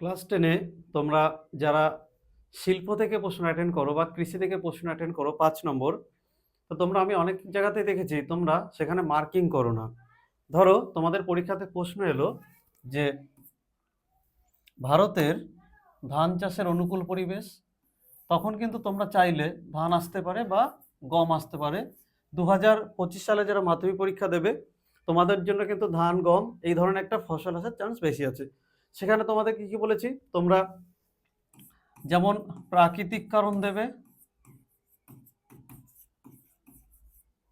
Class টেনে তোমরা যারা শিল্প থেকে প্রশ্ন অ্যাটেন্ড করো বা কৃষি থেকে প্রশ্ন অ্যাটেন্ড করো পাঁচ নম্বর, তো তোমরা আমি অনেক জায়গাতেই দেখেছি তোমরা সেখানে মার্কিং করো না। ধরো তোমাদের পরীক্ষাতে প্রশ্ন এলো যে ভারতের ধান চাষের অনুকূল পরিবেশ, তখন কিন্তু তোমরা চাইলে ধান আসতে পারে বা গম আসতে পারে। দু পঁচিশ সালে যারা মাধ্যমিক পরীক্ষা দেবে, তোমাদের জন্য কিন্তু ধান, গম এই ধরনের একটা ফসল আসার চান্স বেশি আছে। সেখানে তোমাদের কি কি বলেছি? তোমরা যেমন প্রাকৃতিক কারণ দেবে,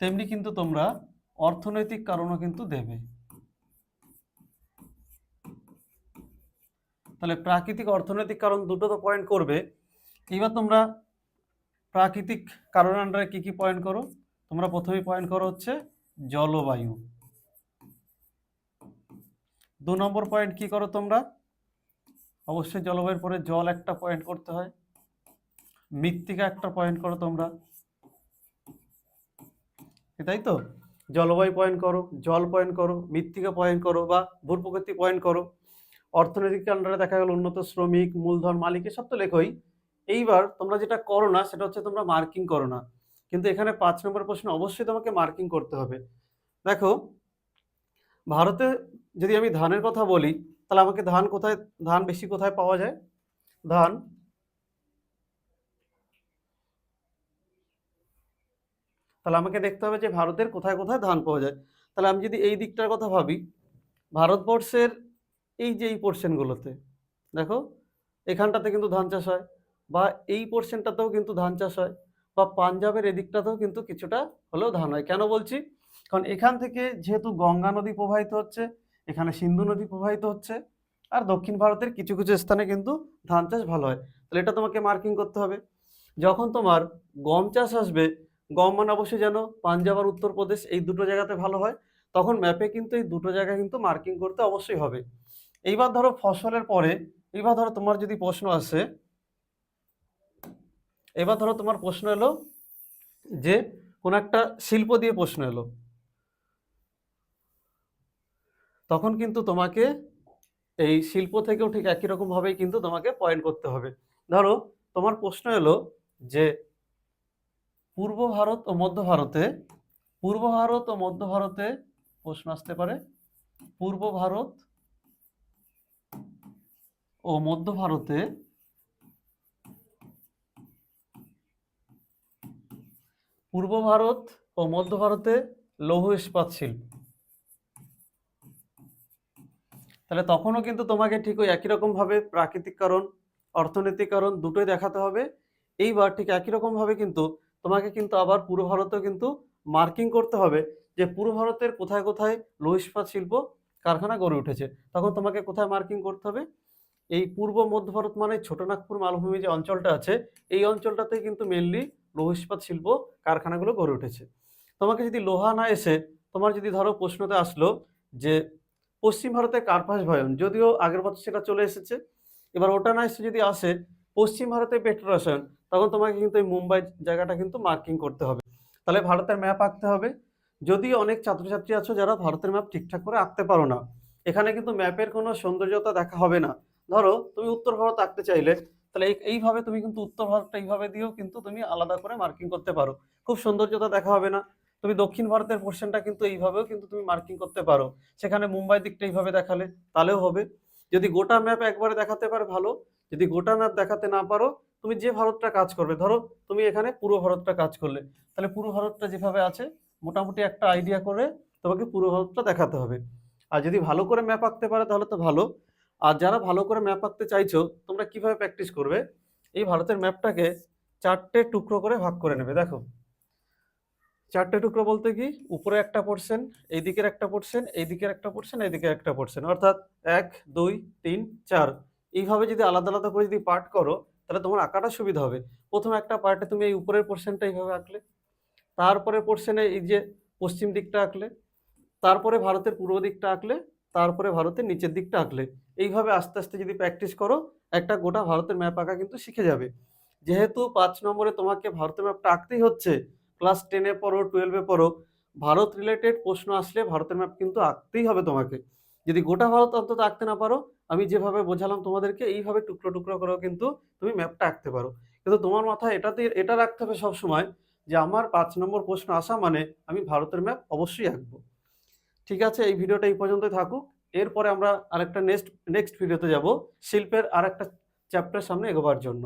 তেমনি কিন্তু তোমরা অর্থনৈতিক কারণও কিন্তু দেবে। তাহলে প্রাকৃতিক অর্থনৈতিক কারণ দুটো তো পয়েন্ট করবে। এবার তোমরা প্রাকৃতিক কারণ আন্ডারে কি কি পয়েন্ট করো? তোমরা প্রথমেই পয়েন্ট করো হচ্ছে জলবায়ু। দু নম্বর পয়েন্ট কি করো তোমরা? অবশ্যই জলবায়ুর পরে জল একটা পয়েন্ট করতে হয়। মৃত্তিকা একটা পয়েন্ট করো তোমরা। তাই তো? জলবায়ু পয়েন্ট করো, জল পয়েন্ট করো, মৃত্তিকা পয়েন্ট করো বা ভূপ্রকৃতি পয়েন্ট করো। অর্থনৈতিক আন্ডারে দেখা গেল উন্নত শ্রমিক, মূলধন, মালিক, এসব তো লেখোই। এইবার তোমরা যেটা করো না, সেটা হচ্ছে তোমরা মার্কিং করো না। কিন্তু এখানে পাঁচ নম্বর প্রশ্ন অবশ্যই তোমাকে মার্কিং করতে হবে। দেখো ভারতে যদি আমি ধানের কথা বলি, তাহলে আমাকে ধান কোথায়, ধান বেশি কোথায় পাওয়া যায়? ধান তাহলে আমাকে দেখতে হবে যে ভারতের কোথায় কোথায় ধান পাওয়া যায়। তাহলে আমি যদি এই দিকটার কথা ভাবি, ভারতবর্ষের এই যে এই পোর্শনগুলোতে দেখো, এখানটাতে কিন্তু ধান চাষ হয়, বা এই পোর্শনটাতেও কিন্তু ধান চাষ হয়, বা পাঞ্জাবের এদিকটাতেও কিন্তু কিছুটা হলেও ধান হয়। কেন বলছি? কারণ এখান থেকে যেহেতু গঙ্গা নদী প্রবাহিত হচ্ছে, এখানে সিন্ধু নদী প্রবাহিত হচ্ছে, আর দক্ষিণ ভারতের কিছু কিছু স্থানে কিন্তু ধান চাষ ভালো হয়। তাহলে এটা তোমাকে মার্কিং করতে হবে। যখন তোমার গম চাষ আসবে, গম মানে অবশ্যই জানো পাঞ্জাব আর উত্তরপ্রদেশ এই দুটো জায়গাতে ভালো হয়, তখন ম্যাপে কিন্তু এই দুটো জায়গা কিন্তু মার্কিং করতে অবশ্যই হবে। এইবার ধরো ফসলের পরে, এইবার ধরো তোমার যদি প্রশ্ন আসে এবার ধরো তোমার প্রশ্ন এলো যে কোন একটা শিল্প দিয়ে প্রশ্ন এলো। তখন কিন্তু তোমাকে এই শিল্প থেকেও ঠিক একই রকম ভাবেই কিন্তু তোমাকে পয়েন্ট করতে হবে। ধরো, তোমার প্রশ্ন এলো যে পূর্ব ভারত ও মধ্য ভারতে, পূর্ব ভারত ও মধ্য ভারতে প্রশ্ন আসতে পারে, পূর্ব ভারত ও মধ্য ভারতে পূর্ব ভারত ও মধ্য ভারতে লৌহ ইস্পাত শিল্প। তাহলে তখনও কিন্তু তোমাকে ঠিক ওই একই রকম ভাবে প্রাকৃতিক কারণ অর্থনৈতিক কারণ দুটোই দেখাতে হবে। এইবার ঠিক একই রকমভাবে কিন্তু তোমাকে কিন্তু আবার পূর্ব ভারতেও কিন্তু মার্কিং করতে হবে যে পূর্ব ভারতের কোথায় কোথায় লৌহ ইস্পাত শিল্প কারখানা গড়ে উঠেছে। তখন তোমাকে কোথায় মার্কিং করতে হবে? এই পূর্ব মধ্য ভারত মানে ছোটনাগপুর মালভূমি যে অঞ্চলটা আছে, এই অঞ্চলটাতে কিন্তু মেনলি লৌহ ইস্পাত শিল্প কারখানাগুলো গড়ে উঠেছে। তোমাকে যদি লোহা না এসে তোমার যদি ধরো প্রশ্নতে আসলো যে পশ্চিম ভারতে কার্পাস ভয়ন, যদিও আগের বছর সেটা চলে এসেছে। এবার ওটা না এসে যদি আসে পশ্চিম ভারতে পেট্রো রসায়ন, তখন তোমাকে কিন্তু এই মুম্বাই জায়গাটা কিন্তু মার্কিং করতে হবে। তাহলে ভারতের ম্যাপ আঁকতে হবে। যদি অনেক ছাত্রছাত্রী আছো যারা ভারতের ম্যাপ ঠিকঠাক করে আঁকতে পারো না, এখানে কিন্তু ম্যাপের কোনো সৌন্দর্যতা দেখা হবে না। ধরো, তুমি উত্তর ভারত আঁকতে চাইলে, তাহলে এই, এইভাবে তুমি কিন্তু উত্তর ভারতটা এইভাবে দিয়েও কিন্তু তুমি আলাদা করে মার্কিং করতে পারো। খুব সৌন্দর্যতা দেখা হবে না। তুমি দক্ষিণ ভারতের পোর্শনটা কিন্তু এইভাবেও কিন্তু তুমি মার্কিং করতে পারো। সেখানে মুম্বাই দিকটা এইভাবে দেখালে, তাহলেও হবে। যদি গোটা ম্যাপ একবারে দেখাতে পারে, ভালো। যদি গোটা ম্যাপ দেখাতে না পারো, তুমি যে ভারতটা কাজ করবে, ধরো তুমি এখানে পুরো ভারতটা কাজ করলে, তাহলে পুরো ভারতটা যেভাবে আছে, মোটামুটি একটা আইডিয়া করে তোমাকে পুরো ভারতটা দেখাতে হবে। আর যদি ভালো করে ম্যাপ আঁকতে পারে, তাহলে তো ভালো। আর যারা ভালো করে ম্যাপ আঁকতে চাইছো, তোমরা কীভাবে প্র্যাকটিস করবে? এই ভারতের ম্যাপটাকে চারটে টুকরো করে ভাগ করে নেবে, দেখো। চারটে টুকরো বলতে কি? উপরে একটা পোর্শন এই দিকের একটা পোর্শন এই দিকের একটা পোর্শন এই দিকের একটা পোর্শন অর্থাৎ এক, দুই, তিন, চার। এইভাবে যদি আলাদা আলাদা করে যদি পার্ট করো, তাহলে তোমার আঁকাটা সুবিধা হবে। প্রথম একটা পার্টে তুমি এই উপরের পোর্শনটা এইভাবে আঁকলে। তারপরে পোর্শনে এই যে পশ্চিম দিকটা আঁকলে। তারপরে ভারতের পূর্ব দিকটা আঁকলে। তারপরে ভারতের নিচের দিকটা আঁকলে। এইভাবে আস্তে আস্তে যদি প্র্যাকটিস করো, একটা গোটা ভারতের ম্যাপ আঁকা কিন্তু শিখে যাবে। যেহেতু পাঁচ নম্বরে তোমাকে ভারতের ম্যাপটা আঁকতেই হচ্ছে ক্লাস টেনে পড়ো টুয়েলভে পড়ো, ভারত রিলেটেড প্রশ্ন আসলে ভারতের ম্যাপ কিন্তু আঁকতেই হবে তোমাকে। যদি গোটা ভারত অন্তত আঁকতে না পারো, আমি যেভাবে বোঝালাম তোমাদেরকে, এইভাবে টুকরো টুকরো করেও কিন্তু তুমি ম্যাপটা আঁকতে পারো। কিন্তু তোমার মাথায় এটাতে এটা রাখতে হবে সবসময় যে আমার পাঁচ নম্বর প্রশ্ন আসা মানে আমি ভারতের ম্যাপ অবশ্যই আঁকবো। ঠিক আছে, এই ভিডিওটা এই পর্যন্তই থাকুক। এরপরে আমরা আরেকটা নেক্সট নেক্সট ভিডিওতে যাব, শিল্পের আরেকটা চ্যাপ্টার সামনে এগোবার জন্য।